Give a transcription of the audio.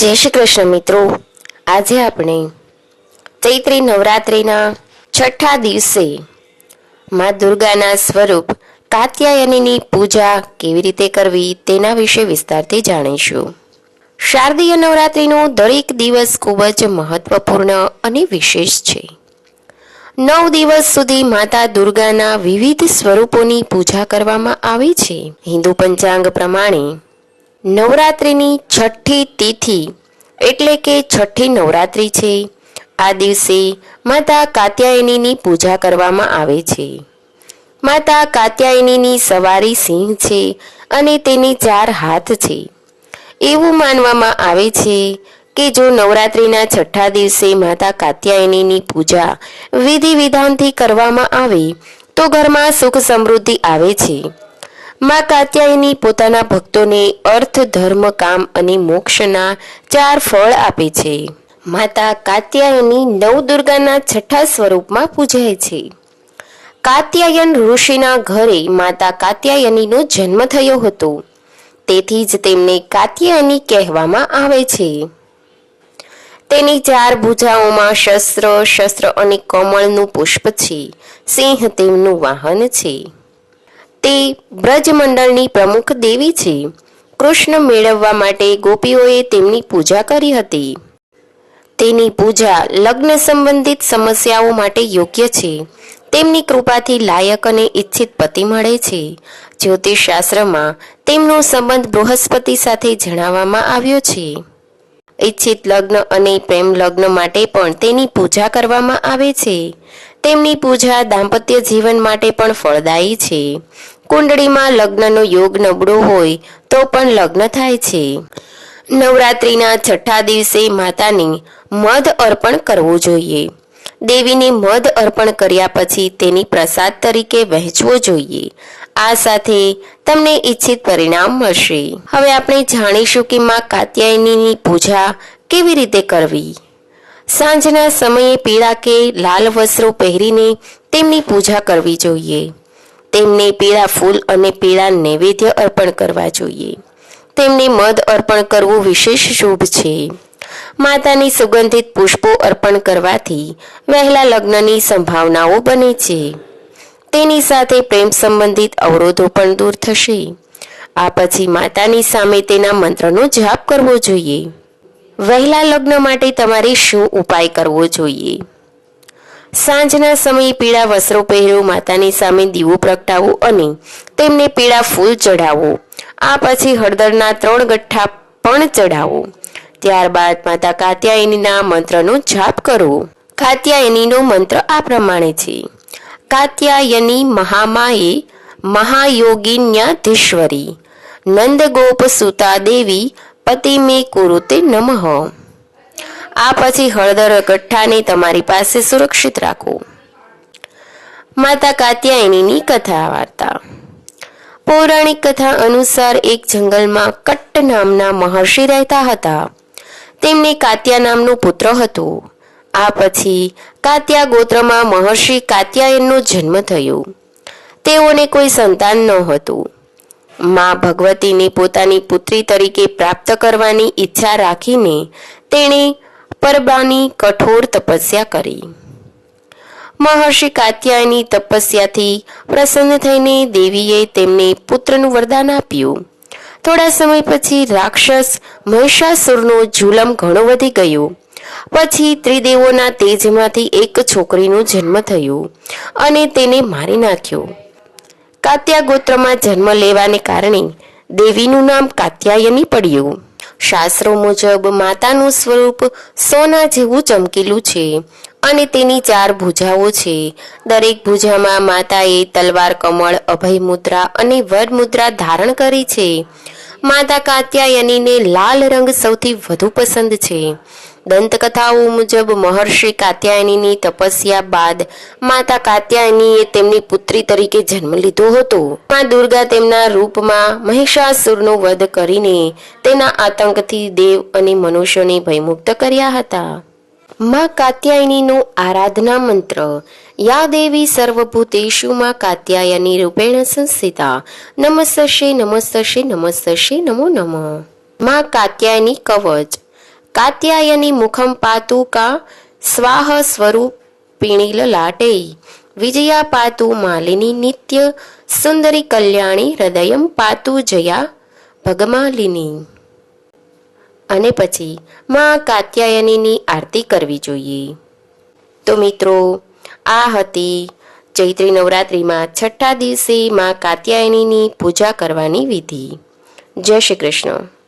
જય શ્રી કૃષ્ણ મિત્રો. આજે આપણે ચૈત્રી નવરાત્રિના છઠ્ઠા દિવસે મા દુર્ગાના સ્વરૂપ કાત્યાયનીની પૂજા કેવી રીતે કરવી તેના વિશે વિસ્તારથી જાણીશું. શારદીય નવરાત્રિનો દરેક દિવસ ખૂબ જ મહત્વપૂર્ણ અને વિશેષ છે. નવ દિવસ સુધી માતા દુર્ગાના વિવિધ સ્વરૂપોની પૂજા કરવામાં આવે છે. હિન્દુ પંચાંગ પ્રમાણે નવરાત્રિની છઠ્ઠી તિથિ એટલે કે છઠ્ઠી નવરાત્રિ છે. આ દિવસે માતા કાત્યાયનીની પૂજા કરવામાં આવે છે. માતા કાત્યાયનીની સવારી સિંહ છે અને તેની ચાર હાથ છે. એવું માનવામાં આવે છે કે જો નવરાત્રિના છઠ્ઠા દિવસે માતા કાત્યાયનીની પૂજા વિધિ વિધાનથી કરવામાં આવે, તો ઘરમાં સુખ સમૃદ્ધિ આવે છે. મા કાત્યાયની પોતાના ભક્તોને અર્થ, ધર્મ, કામ અને મોક્ષના ચાર ફળ આપે છે. માતા કાત્યાયની નવદુર્ગાના છઠ્ઠા સ્વરૂપમાં પૂજાય છે. કાત્યાયન ઋષિના ઘરે માતા કાત્યાયનીનો જન્મ થયો હતો. તેથી જ તેમને કાત્યાયની કહેવામાં આવે છે. તેની ચાર ભુજાઓમાં શસ્ત્ર શસ્ત્ર અને કમળનું પુષ્પ છે. સિંહ તેમનું વાહન છે. તે બ્રજમંડળની પ્રમુખ દેવી છે. કૃષ્ણ મેળવવા માટે ગોપીઓએ તેમની પૂજા કરી હતી. તેની પૂજા લગ્ન સંબંધિત સમસ્યાઓ માટે યોગ્ય છે. તેમની કૃપાથી લાયક અને ઈચ્છિત પતિ મળે છે. જ્યોતિષ શાસ્ત્રમાં તેમનો સંબંધ બૃહસ્પતિ સાથે જણાવવામાં આવ્યો છે. ઈચ્છિત લગ્ન અને પ્રેમ લગ્ન માટે પણ તેની પૂજા કરવામાં આવે છે. તેમની પૂજા દાંપત્ય જીવન માટે પણ ફળદાયી છે. કુંડળીમાં લગ્નનો યોગ નબળો હોય તો પણ લગ્ન થાય છે. નવરાત્રિના છઠ્ઠા દિવસે માતાને મધ અર્પણ કરવું જોઈએ. દેવીને મધ અર્પણ કર્યા પછી તેની પ્રસાદ તરીકે વહેંચવો જોઈએ. આ સાથે તમને ઈચ્છિત પરિણામ મળશે. હવે આપણે જાણીશું કે માં કાત્યાયનીની પૂજા કેવી રીતે કરવી. સાંજના સમયે પીળા કે લાલ વસ્ત્રો પહેરીને તેમની પૂજા કરવી જોઈએ. તેમને પીળા ફૂલ અને પીળા નૈવેદ્ય અર્પણ કરવા જોઈએ. તેમને મધ અર્પણ કરવું વિશેષ શુભ છે. માતાની સુગંધિત પુષ્પો અર્પણ કરવાથી વહેલા લગ્નની સંભાવનાઓ બને છે. તેની સાથે પ્રેમ સંબંધિત અવરોધો પણ દૂર થશે. આ પછી માતાની સામે તેના મંત્રનો જાપ કરવો જોઈએ. વહેલા લગ્ન માટે તમારે શું ઉપાય કરવો જોઈએ? સાંજના સમયે પીળા વસ્ત્રો પહેરો, માતાની સામે દીવો પ્રગટાવો અને તેમને પીળા ફૂલ ચઢાવો. આ પછી હળદરના ત્રણ ગઠ્ઠા પણ ચઢાવો. ત્યારબાદ માતા કાત્યાયનીના મંત્રનો જાપ કરો. કાત્યાયનીનો મંત્ર આ પ્રમાણે છે. કાત્યાયની મહામાએ મહાયોગિન્યાધીશ્વરી. નંદગોપ સુતા દેવી પતિ મે કુરુતે નમઃ. આ પછી હળદર ગઠ્ઠાને તમારી પાસે સુરક્ષિત રાખો. માતા કાત્યાયનીની કથા વાર્તા. પૌરાણિક કથા અનુસાર એક જંગલમાં કટ્ટ નામના મહર્ષિ રહેતા હતા. તેમને કાત્યા નામનો પુત્ર હતો. આ પછી કાત્યા ગોત્રમાં મહર્ષિ કાત્યાયનનો જન્મ થયો. તેઓને કોઈ સંતાન ન હતું માં ભગવતીને પોતાની પુત્રી તરીકે પ્રાપ્ત કરવાની ઈચ્છા રાખીને તેણે પરબાની કઠોર તપસ્યા કરી. મહર્ષિ કાત્યાયની તપસ્યાથી પ્રસન્ન થઈને દેવીએ તેમને પુત્રનું વરદાન આપ્યું. થોડા સમય પછી રાક્ષસ મહિષાસુરનો જુલમ ઘણો વધી ગયો. પછી ત્રિદેવોના તેજમાંથી એક છોકરીનો જન્મ થયો અને તેને મારી નાખ્યો. કાત્યા ગોત્રમાં જન્મ લેવાને કારણે દેવીનું નામ કાત્યાયની પડ્યું. શાસ્ત્રો મુજબ માતાનું સ્વરૂપ સોના જેવું ચમકેલું છે અને તેની ચાર ભુજાઓ છે. દરેક ભુજામાં માતાએ તલવાર, કમળ, અભય મુદ્રા અને વડ મુદ્રા ધારણ કરી છે. માતા કાત્યાયનીને લાલ રંગ સૌથી વધુ પસંદ છે. દંતકથાઓ મુજબ મહર્ષિ કાત્યાયનીની તપસ્યા બાદ માતા કાત્યાયનીએ તેમની પુત્રી તરીકે જન્મ લીધો હતો. મા દુર્ગા તેમના રૂપમાં મહિષાસુરનો વધ કરીને તેના આતંકથી દેવ અને મનુષ્યોને ભયમુક્ત કર્યા હતા. માં કાત્યાયનીનો આરાધના મંત્ર, યા દેવી સર્વભૂતેશુ માં કાત્યાયની રૂપેણ સંસ્થિતા નમસ્તશે નમસ્તશે નમસ્તશે નમો નમઃ. માં કાત્યાયની કવચ કાત્યાયની મુખમ પાતુ કા સ્વાહ સ્વરૂપિણી લલાટે વિજયા પાતુ માલિની નિત્ય, સુંદરી કલ્યાણી હૃદયમ પાતુ જયા ભગમાલિની. અને પછી માં કાત્યાયનીની આરતી કરવી જોઈએ. તો મિત્રો, આ હતી ચૈત્રી નવરાત્રિમાં છઠ્ઠા દિવસે માં કાત્યાયનીની પૂજા કરવાની વિધિ. જય શ્રી કૃષ્ણ.